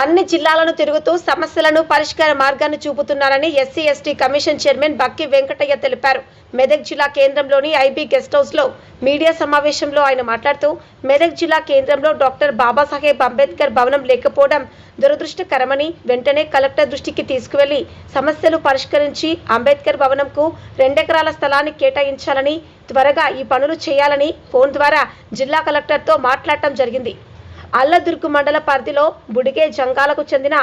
అన్ని జిల్లాలను తిరుగుతూ సమస్యలను పరిష్కార మార్గాన్ని చూపుతున్నారని SC ST commission chairman Bakki Venkataiah తెలిపారు. మెదక్ జిల్లా కేంద్రంలోని ఐబీ గెస్ట్ హౌస్లో మీడియా సమావేశంలో ఆయన మాట్లాడుతూ మెదక్ జిల్లా కేంద్రంలో డాక్టర్ బాబాసాహెబ్ అంబేద్కర్ భవనం లేకపోవడం దురదృష్టకరమని వెంటనే కలెక్టర్ దృష్టికి తీసుకువెళ్ళి సమస్యలు పరిష్కరించి అంబేద్కర్ భవనంకు రెండెకరాల స్థలాన్ని కేటాయించాలని త్వరగా ఈ పనులు చేయాలని ఫోన్ ద్వారా జిల్లా కలెక్టర్తో మాట్లాడటం జరిగింది. అల్లదుర్గు మండల పరిధిలో బుడిగే జంగాలకు చెందిన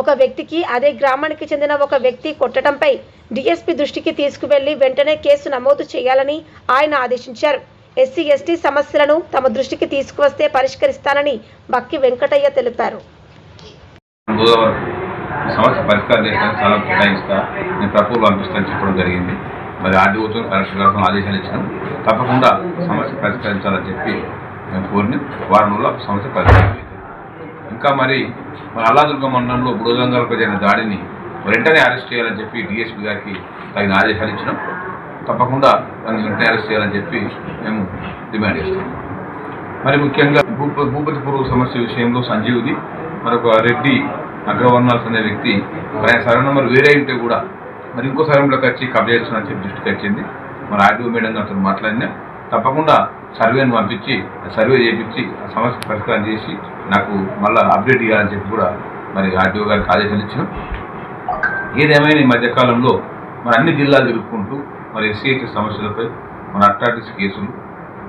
ఒక వ్యక్తికి అదే గ్రామానికి చెందిన ఒక వ్యక్తి కొట్టడంపై డీఎస్పీ దృష్టికి తీసుకువెళ్ళి వెంటనే కేసు నమోదు చేయాలని ఆయన ఆదేశించారు. ఎస్సీ ఎస్టీ సమస్యలను తమ దృష్టికి తీసుకువస్తే పరిష్కరిస్తానని బక్కి వెంకటయ్య తెలిపారు. సమస్య పరిష్కారం చేయడానికి చాలా కేటాయిస్తా నేను ప్రపోజల్ పంపిస్తాను చెప్పడం జరిగింది. మరి ఆర్డీఓతో కలెక్టర్ గారితో ఆదేశాలు ఇచ్చాను. తప్పకుండా సమస్య పరిష్కరించాలని చెప్పి మేము కోరిన వారం రోజుల్లో సమస్య పరిష్కారం ఇంకా మరి మన అల్లాదుర్గ మండలంలో బుడగంగాలకు జరిగిన దాడిని వెంటనే అరెస్ట్ చేయాలని చెప్పి డిఎస్పీ గారికి తగిన ఆదేశాలు ఇచ్చినాం. తప్పకుండా దాన్ని వెంటనే అరెస్ట్ చేయాలని చెప్పి మేము డిమాండ్ చేస్తాం మరి ముఖ్యంగా భూప భూపతి పూర్వ సమస్య విషయంలో సంజీవ్ది మరొక రెడ్డి అగ్రవర్ణాల్స్ అనే వ్యక్తి మరి ఆయన సరైన మరి వేరే ఉంటే కూడా మరి ఇంకో సర్వేలోకి వచ్చి కబ్జా చేస్తున్నా చెప్పి దృష్టికి వచ్చింది మరి ఆర్డీఓ మేడం గారితో మాట్లాడినా తప్పకుండా సర్వేను పంపించి సర్వే చేయించి ఆ సమస్య పరిష్కారం చేసి నాకు మళ్ళీ అప్డేట్ ఇవ్వాలని చెప్పి కూడా మరి ఆర్టీఓ గారికి ఆదేశాలు ఇచ్చినాం. ఏదేమైనా ఈ మధ్యకాలంలో మరి అన్ని జిల్లాలు తిరుక్కుంటూ మరి ఎస్సీహెచ్ సమస్యలపై మన అట్టాటిస్ కేసులు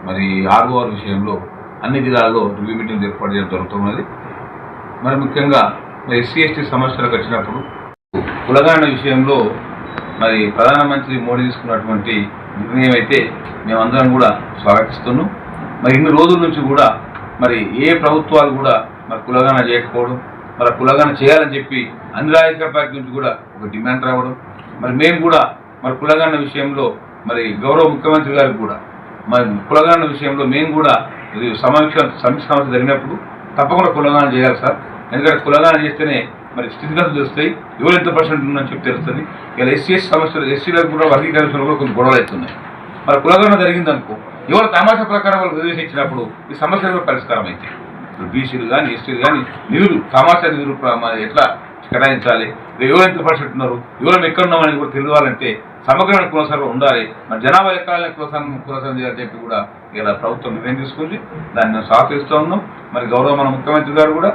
మరి ఆర్ఓఆర్ విషయంలో అన్ని జిల్లాల్లో రివ్యూ మీటింగ్ ఏర్పాటు చేయడం జరుగుతున్నది మరి ముఖ్యంగా మరి ఎస్సీ ఎస్టీ సమస్యలకు వచ్చినప్పుడు కులగాన విషయంలో మరి ప్రధానమంత్రి మోడీ తీసుకున్నటువంటి నిర్ణయం అయితే మేమందరం కూడా స్వాగతిస్తున్నాం. మరి ఇన్ని రోజుల నుంచి కూడా మరి ఏ ప్రభుత్వాలు కూడా మరి కులగాన చేయకపోవడం మరి కులగాన చేయాలని చెప్పి అన్ని రాజకీయ పార్టీ నుంచి కూడా ఒక డిమాండ్ రావడం మరి మేము కూడా మరి కులగాన విషయంలో మరి గౌరవ ముఖ్యమంత్రి గారికి కూడా మరి కులగాన విషయంలో మేము కూడా ఇది సమీక్ష సమీక్ష జరిగినప్పుడు తప్పకుండా కులగాన చేయాలి సార్. ఎందుకంటే కులగాన చేస్తేనే మరి స్థితిగతులు తెలుస్తాయి ఎవరు ఎంత పర్సెంట్ ఉందని చెప్పి తెలుస్తుంది. ఇలా ఎస్సీఎస్ సమస్యలు ఎస్సీలకు కూడా వర్గీకరించడంలో కూడా కొన్ని గొడవలు అవుతున్నాయి. మరి కులగణన జరిగిందనుకో ఎవరు తమాషా ప్రకారం వాళ్ళు రిజర్వేషన్ ఇచ్చినప్పుడు ఈ సమస్యలు పరిష్కారం అయితే. ఇప్పుడు బీసీలు కానీ ఎస్టీలు కానీ నిధులు తమాషా నిధులు ఎట్లా కేటాయించాలి? ఎవరు ఎంత పర్సెంట్ ఉన్నారు? ఎవరు ఎక్కడ ఉన్నామని కూడా తెలియాలంటే సమగ్రమైన కులసర్వం ఉండాలి. మరి జనాభా ఎక్కాలని కులసం కులసం చేయాలని చెప్పి కూడా ఇలా ప్రభుత్వం నిర్ణయం తీసుకుంది దాన్ని మేము సహకరిస్తూ ఉన్నాం. మరి గౌరవ మన ముఖ్యమంత్రి గారు కూడా